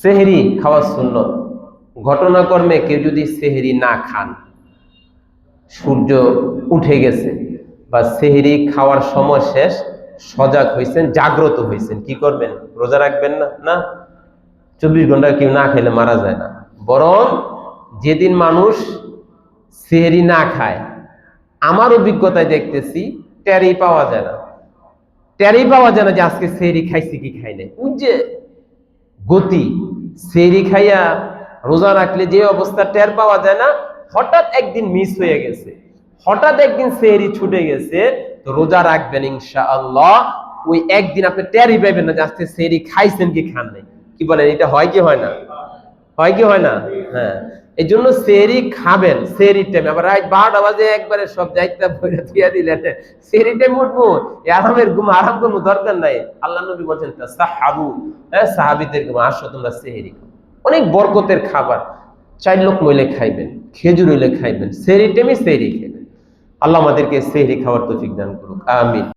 সেহরি খাওয়া সুন্নত। ঘটনাকর্মে কেউ যদি সেহরি না খান, সূর্য উঠে গেছে বা সেহরি খাওয়ার সময় শেষ, সজাগ হয়েছেন জাগ্রত হয়েছেন কি করবেন? রোজা রাখবেন না? না। চব্বিশ ঘণ্টা কেউ না খেলে মারা যায় না। বরং যেদিন মানুষ সেহরি না খায়, আমার অভিজ্ঞতায় দেখতেছি, ট্যারি পাওয়া যায় না। ট্যারি পাওয়া যায় না যে আজকে সেহরি খাইছি কি খাই নাই। ওই যে গতি, সেরি খাইয়া রোজা রাখলে যে অবস্থা টের পাওয়া যায় না, হঠাৎ একদিন মিস হয়ে গেছে। হঠাৎ একদিন সেরি ছুটে গেছে, তো রোজা রাখবেন ইনশা আল্লাহ ওই একদিন আপনি টেরই পাইবেন না যে আজকে সেরি খাইছেন কি খান নাই। কি বলেন, এটা হয় কি হয় না? হয় কি হয় না? হ্যাঁ। এই জন্য সেরি খাবেন, সেরি টাইম আবার রাত বারোটা বাজে একবারে সব যাইতে বইরা দিয়া দিলেন। সেরি টাইম উঠবো আরামের ঘুম, আরাম কোনো দরকার নাই। আল্লাহ নবী বলছেন সাহাবু হ্যাঁ সাহাবিদের ঘুম, আসো, তোমরা সেহেরি অনেক বরকতের খাবার। চার লোক মইলে খাইবেন, খেজুর হইলে খাইবেন, সেরি টাইমে সেরি খাইবেন আল্লাহ আমাদেরকে সেহরি খাওয়ার তৌফিক দান করুক, আমিন।